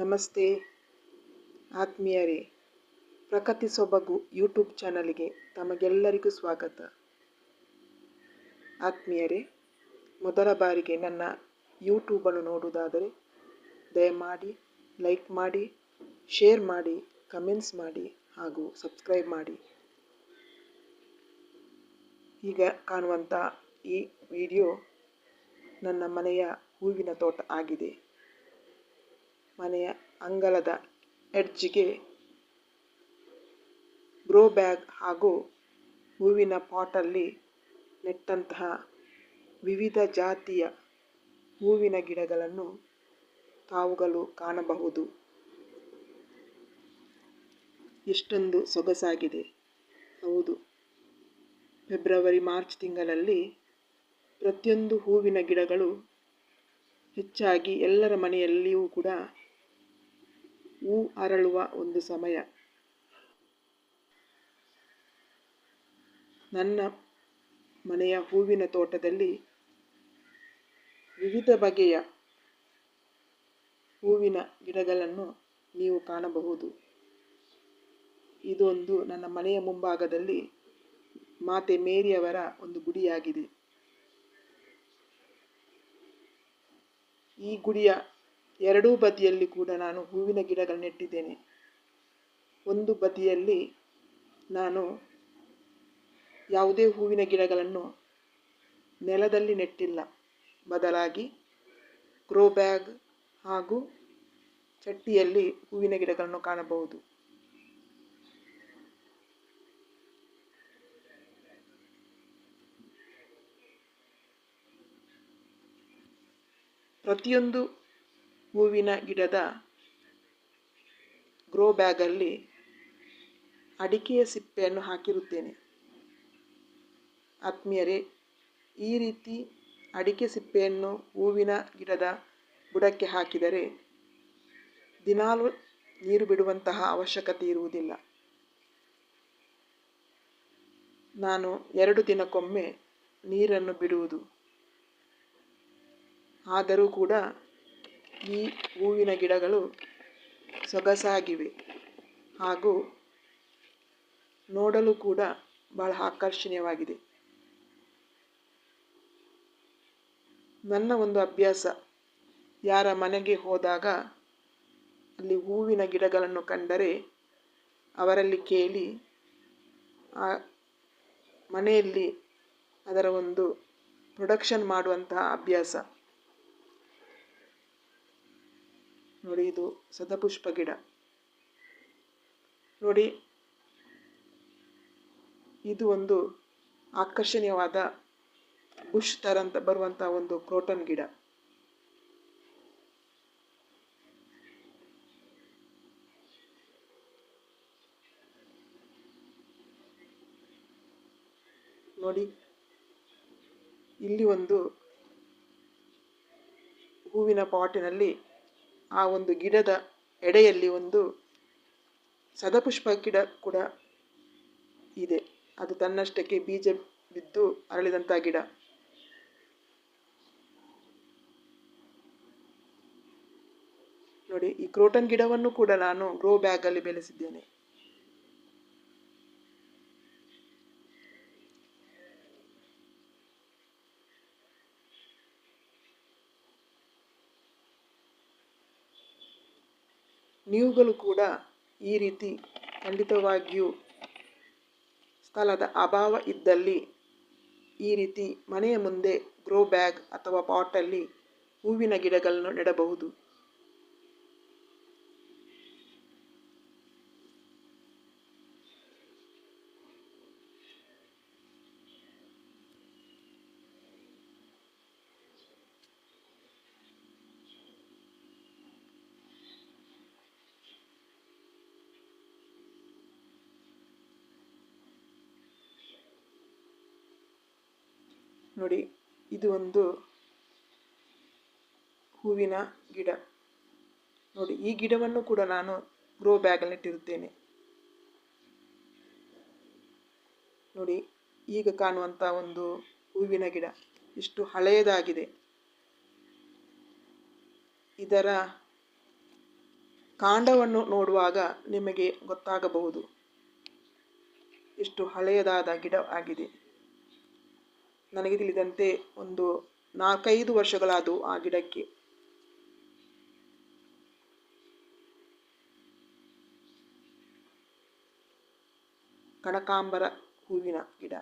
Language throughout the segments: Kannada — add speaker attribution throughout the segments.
Speaker 1: ನಮಸ್ತೆ. ಆತ್ಮೀಯರೇ ಪ್ರಕೃತಿ ಸೊಬಗು ಯೂಟ್ಯೂಬ್ ಚಾನಲ್ಗೆ ತಮಗೆಲ್ಲರಿಗೂ ಸ್ವಾಗತ. ಆತ್ಮೀಯರೇ, ಮೊದಲ ಬಾರಿಗೆ ನನ್ನ ಯೂಟ್ಯೂಬನ್ನು ನೋಡುವುದಾದರೆ, ದಯಮಾಡಿ ಲೈಕ್ ಮಾಡಿ, ಶೇರ್ ಮಾಡಿ, ಕಮೆಂಟ್ಸ್ ಮಾಡಿ ಹಾಗೂ ಸಬ್ಸ್ಕ್ರೈಬ್ ಮಾಡಿ. ಈಗ ಕಾಣುವಂಥ ಈ ವಿಡಿಯೋ ನನ್ನ ಮನೆಯ ಹೂವಿನ ತೋಟ ಆಗಿದೆ. ಮನೆಯ ಅಂಗಳದ ಎಡ್ಜಿಗೆ ಗ್ರೋ ಬ್ಯಾಗ್ ಹಾಗೂ ಹೂವಿನ ಪಾಟಲ್ಲಿ ನೆಟ್ಟಂತಹ ವಿವಿಧ ಜಾತಿಯ ಹೂವಿನ ಗಿಡಗಳನ್ನು ತಾವುಗಳು ಕಾಣಬಹುದು. ಎಷ್ಟೊಂದು ಸೊಗಸಾಗಿದೆ. ಹೌದು. ಫೆಬ್ರವರಿ, ಮಾರ್ಚ್ ತಿಂಗಳಲ್ಲಿ ಪ್ರತಿಯೊಂದು ಹೂವಿನ ಗಿಡಗಳು ಹೆಚ್ಚಾಗಿ ಎಲ್ಲರ ಮನೆಯಲ್ಲಿಯೂ ಕೂಡ ಹೂ ಅರಳುವ ಒಂದು ಸಮಯ. ನನ್ನ ಮನೆಯ ಹೂವಿನ ತೋಟದಲ್ಲಿ ವಿವಿಧ ಬಗೆಯ ಹೂವಿನ ಗಿಡಗಳನ್ನು ನೀವು ಕಾಣಬಹುದು. ಇದೊಂದು ನನ್ನ ಮನೆಯ ಮುಂಭಾಗದಲ್ಲಿ ಮಾತೆ ಮೇರಿಯವರ ಒಂದು ಗುಡಿಯಾಗಿದೆ. ಈ ಗುಡಿಯ ಎರಡೂ ಬದಿಯಲ್ಲಿ ಕೂಡ ನಾನು ಹೂವಿನ ಗಿಡಗಳು ನೆಟ್ಟಿದ್ದೇನೆ ಒಂದು ಬದಿಯಲ್ಲಿ ನಾನು ಯಾವುದೇ ಹೂವಿನ ಗಿಡಗಳನ್ನು ನೆಲದಲ್ಲಿ ನೆಟ್ಟಿಲ್ಲ. ಬದಲಾಗಿ ಗ್ರೋ ಬ್ಯಾಗ್ ಹಾಗೂ ಚಟ್ಟಿಯಲ್ಲಿ ಹೂವಿನ ಗಿಡಗಳನ್ನು ಕಾಣಬಹುದು. ಪ್ರತಿಯೊಂದು ಹೂವಿನ ಗಿಡದ ಗ್ರೋ ಬ್ಯಾಗಲ್ಲಿ ಅಡಿಕೆಯ ಸಿಪ್ಪೆಯನ್ನು ಹಾಕಿರುತ್ತೇನೆ. ಆತ್ಮೀಯರೇ, ಈ ರೀತಿ ಅಡಿಕೆ ಸಿಪ್ಪೆಯನ್ನು ಹೂವಿನ ಗಿಡದ ಬುಡಕ್ಕೆ ಹಾಕಿದರೆ ದಿನಾಲು ನೀರು ಬಿಡುವಂತಹ ಅವಶ್ಯಕತೆ ಇರುವುದಿಲ್ಲ. ನಾನು ಎರಡು ದಿನಕ್ಕೊಮ್ಮೆ ನೀರನ್ನು ಬಿಡುವುದು. ಆದರೂ ಕೂಡ ಈ ಹೂವಿನ ಗಿಡಗಳು ಸೊಗಸಾಗಿವೆ ಹಾಗೂ ನೋಡಲು ಕೂಡ ಬಹಳ ಆಕರ್ಷಣೀಯವಾಗಿದೆ. ನನ್ನ ಒಂದು ಅಭ್ಯಾಸ, ಯಾರ ಮನೆಗೆ ಹೋದಾಗ ಅಲ್ಲಿ ಹೂವಿನ ಗಿಡಗಳನ್ನು ಕಂಡರೆ ಅವರಲ್ಲಿ ಕೇಳಿ, ಆ ಮನೆಯಲ್ಲಿ ಅದರ ಒಂದು ಪ್ರೊಡಕ್ಷನ್ ಮಾಡುವಂತಹ ಅಭ್ಯಾಸ. ನೋಡಿ ಇದು ಸದಪುಷ್ಪ ಗಿಡ. ನೋಡಿ, ಇದು ಒಂದು ಆಕರ್ಷಣೀಯವಾದ ಬುಷ್ ಥರ ಅಂತ ಬರುವಂಥ ಒಂದು ಕ್ರೋಟನ್ ಗಿಡ. ನೋಡಿ, ಇಲ್ಲಿ ಒಂದು ಹೂವಿನ ಪಾಟಿನಲ್ಲಿ ಆ ಒಂದು ಗಿಡದ ಎಡೆಯಲ್ಲಿ ಒಂದು ಸದಪುಷ್ಪ ಗಿಡ ಕೂಡ ಇದೆ. ಅದು ತನ್ನಷ್ಟಕ್ಕೆ ಬೀಜ ಬಿದ್ದು ಅರಳಿದಂಥ ಗಿಡ. ನೋಡಿ, ಈ ಕ್ರೋಟನ್ ಗಿಡವನ್ನು ಕೂಡ ನಾನು ಗ್ರೋ ಬ್ಯಾಗಲ್ಲಿ ಬೆಳೆಸಿದ್ದೇನೆ. ನೀವುಗಳು ಕೂಡ ಈ ರೀತಿ ಖಂಡಿತವಾಗಿಯೂ ಸ್ಥಳದ ಅಭಾವ ಇದ್ದಲ್ಲಿ ಈ ರೀತಿ ಮನೆಯ ಮುಂದೆ ಗ್ರೋ ಬ್ಯಾಗ್ ಅಥವಾ ಪಾಟಲ್ಲಿ ಹೂವಿನ ಗಿಡಗಳನ್ನು ನೆಡಬಹುದು. ನೋಡಿ, ಇದು ಒಂದು ಹೂವಿನ ಗಿಡ. ನೋಡಿ, ಈ ಗಿಡವನ್ನು ಕೂಡ ನಾನು ಗ್ರೋ ಬ್ಯಾಗಲ್ಲಿ ಇಟ್ಟಿರುತ್ತೇನೆ. ನೋಡಿ, ಈಗ ಕಾಣುವಂಥ ಒಂದು ಹೂವಿನ ಗಿಡ. ಇಷ್ಟು ಹಳೆಯದಾಗಿದೆ. ಇದರ ಕಾಂಡವನ್ನು ನೋಡುವಾಗ ನಿಮಗೆ ಗೊತ್ತಾಗಬಹುದು. ಎಷ್ಟು ಹಳೆಯದಾದ ಗಿಡ ಆಗಿದೆ. ನನಗೆ ತಿಳಿದಂತೆ ಒಂದು ನಾಲ್ಕೈದು ವರ್ಷಗಳಾದವು ಆ ಗಿಡಕ್ಕೆ. ಕನಕಾಂಬರ ಹೂವಿನ ಗಿಡ.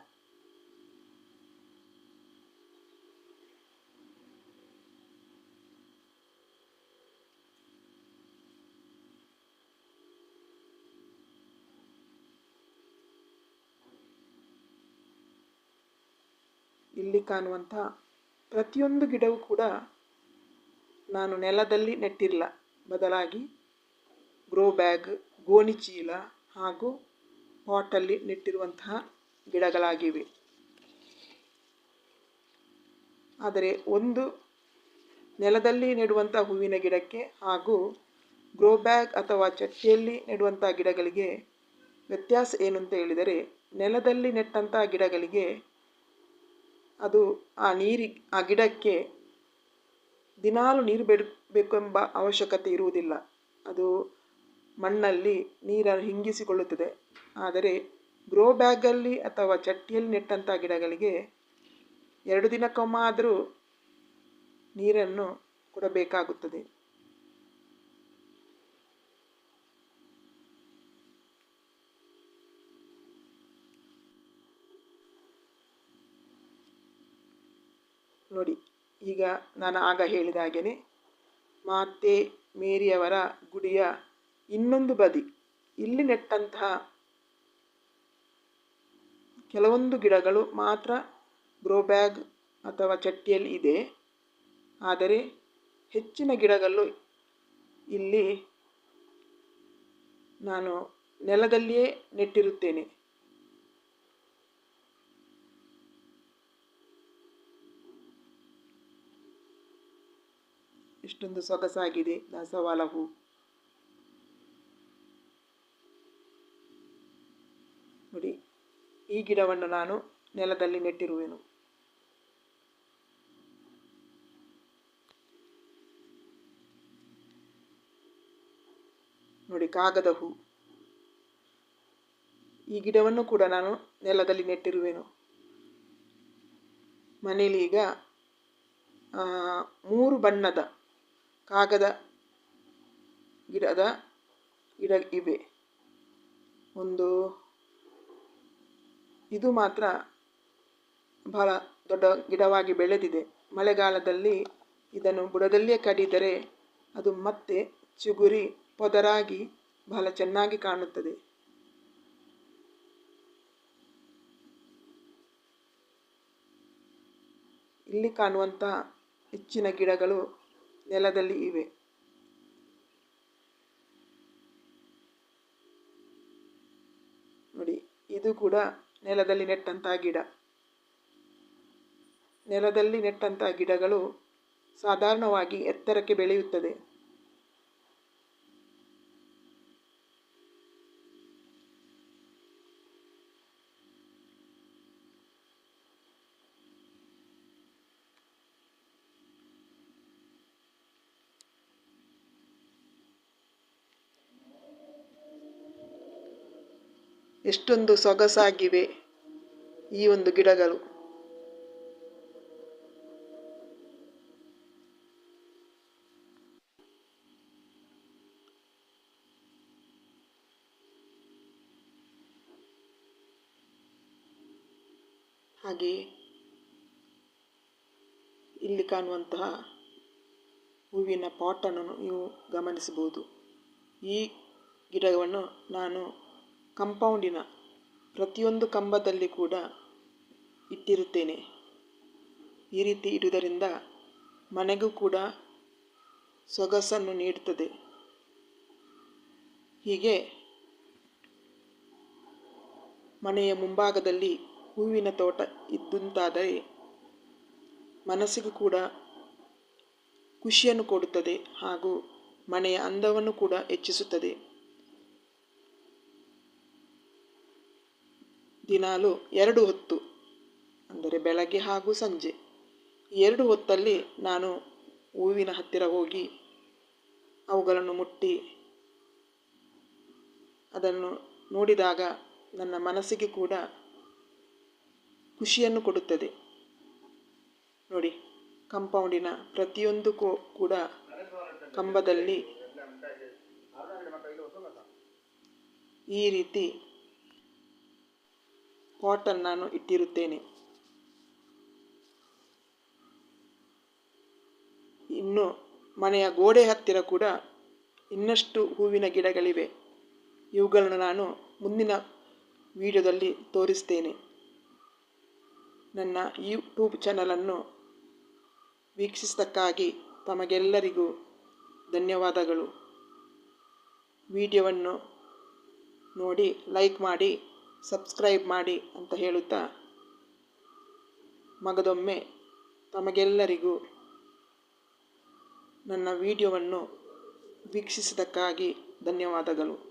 Speaker 1: ಇಲ್ಲಿ ಕಾಣುವಂಥ ಪ್ರತಿಯೊಂದು ಗಿಡವೂ ಕೂಡ ನಾನು ನೆಲದಲ್ಲಿ ನೆಟ್ಟಿಲ್ಲ. ಬದಲಾಗಿ ಗ್ರೋ ಬ್ಯಾಗ್ ಗೋಣಿ ಚೀಲ ಹಾಗೂ ಪಾಟಲ್ಲಿ ನೆಟ್ಟಿರುವಂತಹ ಗಿಡಗಳಾಗಿವೆ. ಆದರೆ ಒಂದು ನೆಲದಲ್ಲಿ ನೆಡುವಂಥ ಹೂವಿನ ಗಿಡಕ್ಕೆ ಹಾಗೂ ಗ್ರೋ ಬ್ಯಾಗ್ ಅಥವಾ ಚಟ್ಟಿಯಲ್ಲಿ ನೆಡುವಂಥ ಗಿಡಗಳಿಗೆ ವ್ಯತ್ಯಾಸ ಏನು ಅಂತ ಹೇಳಿದರೆ, ನೆಲದಲ್ಲಿ ನೆಟ್ಟಂಥ ಗಿಡಗಳಿಗೆ ಅದು ಆ ನೀರಿ, ಆ ಗಿಡಕ್ಕೆ ದಿನಾಲು ನೀರು ಬಿಡಬೇಕೆಂಬ ಅವಶ್ಯಕತೆ ಇರುವುದಿಲ್ಲ. ಅದು ಮಣ್ಣಲ್ಲಿ ನೀರನ್ನು ಹಿಂಗಿಸಿಕೊಳ್ಳುತ್ತದೆ ಆದರೆ ಗ್ರೋ ಬ್ಯಾಗಲ್ಲಿ ಅಥವಾ ಚಟ್ಟಿಯಲ್ಲಿ ನೆಟ್ಟಂಥ ಗಿಡಗಳಿಗೆ ಎರಡು ದಿನಕ್ಕೊಮ್ಮಾದರೂ ನೀರನ್ನು ಕೊಡಬೇಕಾಗುತ್ತದೆ. ನೋಡಿ, ಈಗ ನಾನು ಆಗ ಹೇಳಿದ ಹಾಗೆಯೇ ಮಾತೆ ಮೇರಿಯವರ ಗುಡಿಯ ಇನ್ನೊಂದು ಬದಿ, ಇಲ್ಲಿ ನೆಟ್ಟಂತಹ ಕೆಲವೊಂದು ಗಿಡಗಳು ಮಾತ್ರ ಗ್ರೋ ಬ್ಯಾಗ್ ಅಥವಾ ಚಟ್ಟಿಯಲ್ಲಿ ಇದೆ. ಆದರೆ ಹೆಚ್ಚಿನ ಗಿಡಗಳು ಇಲ್ಲಿ ನಾನು ನೆಲದಲ್ಲಿಯೇ ನೆಟ್ಟಿರುತ್ತೇನೆ. ಇಷ್ಟೊಂದು ಸೊಗಸಾಗಿದೆ ದಾಸವಾಳ ಹೂ ನೋಡಿ, ಈ ಗಿಡವನ್ನು ನಾನು ನೆಲದಲ್ಲಿ ನೆಟ್ಟಿರುವೆನು. ನೋಡಿ, ಕಾಗದ ಹೂ. ಈ ಗಿಡವನ್ನು ಕೂಡ ನಾನು ನೆಲದಲ್ಲಿ ನೆಟ್ಟಿರುವೆನು. ಮನೇಲಿ ಈಗ ಮೂರು ಬಣ್ಣದ ಕಾಗದ ಗಿಡದ ಗಿಡ ಇವೆ. ಒಂದು, ಇದು ಮಾತ್ರ ಬಹಳ ದೊಡ್ಡ ಗಿಡವಾಗಿ ಬೆಳೆದಿದೆ. ಮಳೆಗಾಲದಲ್ಲಿ ಇದನ್ನು ಬುಡದಲ್ಲಿಯೇ ಕಡಿದರೆ ಅದು ಮತ್ತೆ ಚಿಗುರಿ, ಪೊದರಾಗಿ ಬಹಳ ಚೆನ್ನಾಗಿ ಕಾಣುತ್ತದೆ. ಇಲ್ಲಿ ಕಾಣುವಂಥ ಹೆಚ್ಚಿನ ಗಿಡಗಳು ನೆಲದಲ್ಲಿ ಇವೆ. ನೋಡಿ ಇದು ಕೂಡ ನೆಲದಲ್ಲಿ ನೆಟ್ಟಂತಹ ಗಿಡ. ನೆಲದಲ್ಲಿ ನೆಟ್ಟಂತಹ ಗಿಡಗಳು ಸಾಧಾರಣವಾಗಿ ಎತ್ತರಕ್ಕೆ ಬೆಳೆಯುತ್ತದೆ. ಎಷ್ಟೊಂದು ಸೊಗಸಾಗಿವೆ ಈ ಒಂದು ಗಿಡಗಳು. ಹಾಗೆ ಇಲ್ಲಿ ಕಾಣುವಂತಹ ಹೂವಿನ ಪಾಟನ್ನು ನೀವು ಗಮನಿಸಬಹುದು. ಈ ಗಿಡವನ್ನು ನಾನು ಕಂಪೌಂಡಿನ ಪ್ರತಿಯೊಂದು ಕಂಬದಲ್ಲಿ ಕೂಡ ಇಟ್ಟಿರುತ್ತೇನೆ. ಈ ರೀತಿ ಇಡುವುದರಿಂದ ಮನೆಗೂ ಕೂಡ ಸೊಗಸನ್ನು ನೀಡುತ್ತದೆ. ಹೀಗೆ ಮನೆಯ ಮುಂಭಾಗದಲ್ಲಿ ಹೂವಿನ ತೋಟ ಇದ್ದಂತಾದರೆ ಮನಸ್ಸಿಗೂ ಕೂಡ ಖುಷಿಯನ್ನು ಕೊಡುತ್ತದೆ ಹಾಗೂ ಮನೆಯ ಅಂದವನ್ನು ಕೂಡ ಹೆಚ್ಚಿಸುತ್ತದೆ. ದಿನಾಲು ಎರಡು ಹೊತ್ತು, ಅಂದರೆ ಬೆಳಗ್ಗೆ ಹಾಗೂ ಸಂಜೆ. ಎರಡು ಹೊತ್ತಲ್ಲಿ ನಾನು ಹೂವಿನ ಹತ್ತಿರ ಹೋಗಿ ಅವುಗಳನ್ನು ಮುಟ್ಟಿ, ಅದನ್ನು ನೋಡಿದಾಗ ನನ್ನ ಮನಸ್ಸಿಗೆ ಕೂಡ ಖುಷಿಯನ್ನು ಕೊಡುತ್ತದೆ. ನೋಡಿ, ಕಂಪೌಂಡಿನ ಪ್ರತಿಯೊಂದು ಕೂಡ ಕಂಬದಲ್ಲಿ ಈ ರೀತಿ ಕಾಟನ್ ನಾನು ಇಟ್ಟಿರುತ್ತೇನೆ. ಇನ್ನು ಮನೆಯ ಗೋಡೆ ಹತ್ತಿರ ಕೂಡ ಇನ್ನಷ್ಟು ಹೂವಿನ ಗಿಡಗಳಿವೆ. ಇವುಗಳನ್ನು ನಾನು ಮುಂದಿನ ವಿಡಿಯೋದಲ್ಲಿ ತೋರಿಸ್ತೇನೆ. ನನ್ನ ಯೂಟ್ಯೂಬ್ ಚಾನಲನ್ನು ವೀಕ್ಷಿಸಿದ್ದಕ್ಕಾಗಿ ತಮಗೆಲ್ಲರಿಗೂ ಧನ್ಯವಾದಗಳು. ವಿಡಿಯೋವನ್ನು ನೋಡಿ, ಲೈಕ್ ಮಾಡಿ ಸಬ್ಸ್ಕ್ರೈಬ್ ಮಾಡಿ ಅಂತ ಹೇಳುತ್ತಾ ಮಗದೊಮ್ಮೆ ತಮಗೆಲ್ಲರಿಗೂ ನನ್ನ ವಿಡಿಯೋವನ್ನು ವೀಕ್ಷಿಸಿದ್ದಕ್ಕಾಗಿ ಧನ್ಯವಾದಗಳು.